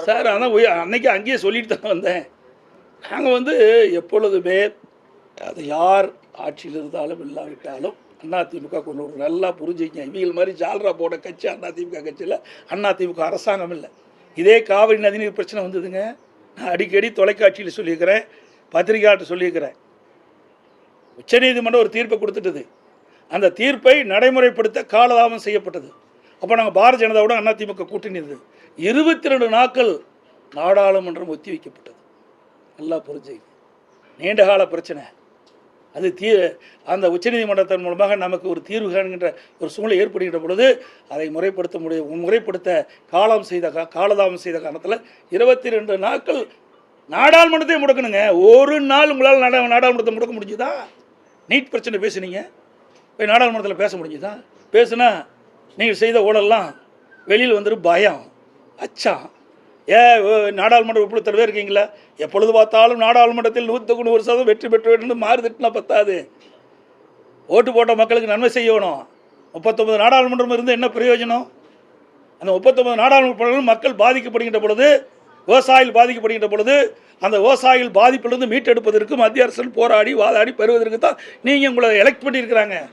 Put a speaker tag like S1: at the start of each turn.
S1: Sir
S2: உய- அன்னைக்கு அங்கேயே சொல்லிட்டு தான் வந்தேன். நாங்கள் வந்து எப்பொழுதுமே அது யார் ஆட்சியில் இருந்தாலும் இல்லாவிட்டாலும் அதிமுக கொண்டு ஒரு நல்லா புரிஞ்சுங்க இவங்க மாதிரி ஜால்ரா போட கட்சி அதிமுக கட்சியில் அதிமுக அரசாங்கம் இல்லை. இதே காவிரி நதிநீர் பிரச்சனை வந்ததுங்க. நான் அடிக்கடி தொலைக்காட்சியில் சொல்லியிருக்கிறேன் பத்திரிகையாட்ட சொல்லியிருக்கிறேன். உச்சநீதிமன்றம் ஒரு தீர்ப்பை கொடுத்துட்டது. அந்த தீர்ப்பை நடைமுறைப்படுத்த காலதாமம் செய்யப்பட்டது. அப்போ நாங்கள் பாரதிய ஜனதாவோட அதிமுக கூட்டணி இருந்தது. இருபத்தி ரெண்டு நாட்கள் நாடாளுமன்றம் ஒத்தி வைக்கப்பட்டது. நல்லா புரிஞ்சு நீண்டகால பிரச்சனை. அது தீ அந்த உச்சநீதிமன்றத்தின் மூலமாக நமக்கு ஒரு தீர்வு காண்கின்ற ஒரு சூழ்நிலை ஏற்படுகின்ற பொழுது அதை முறைப்படுத்த முடியும் முறைப்படுத்த காலம் செய்த கா காலதாமம் செய்த காரணத்தில் இருபத்தி ரெண்டு நாட்கள் நாடாளுமன்றத்தையும் முடக்கணுங்க. ஒரு நாள் உங்களால் நாடா நாடாளுமன்றத்தை முடக்க முடிஞ்சுதா? நீட் பிரச்சனை பேசுனீங்க. போய் நாடாளுமன்றத்தில் பேச முடிஞ்சுதா? பேசுனா நீங்கள் செய்த ஊழல்லாம் வெளியில் வந்துடும் பயம். அச்சம் ஏ ஓ- நாடாளுமன்ற உறுப்பினர் தலைவர் இருக்கீங்களா? எப்பொழுது பார்த்தாலும் நாடாளுமன்றத்தில் நூற்றுக்கு நூறு சதவீதம் வெற்றி பெற்று வேண்டும் மாறு திட்டினா பத்தாது. ஓட்டு போட்ட மக்களுக்கு நன்மை செய்யணும். முப்பத்தொம்பது நாடாளுமன்றம் இருந்து என்ன பிரயோஜனம்? அந்த முப்பத்தொம்பது நாடாளுமன்ற மக்கள் பாதிக்கப்படுகின்ற பொழுது விவசாயிகள் பாதிக்கப்படுகின்ற பொழுது அந்த விவசாயிகள் பாதிப்பிலிருந்து மீட்டெடுப்பதற்கு மத்திய அரசு போராடி வாதாடி பெறுவதற்கு தான் நீங்கள் உங்களை எலெக்ட் பண்ணியிருக்கிறாங்க.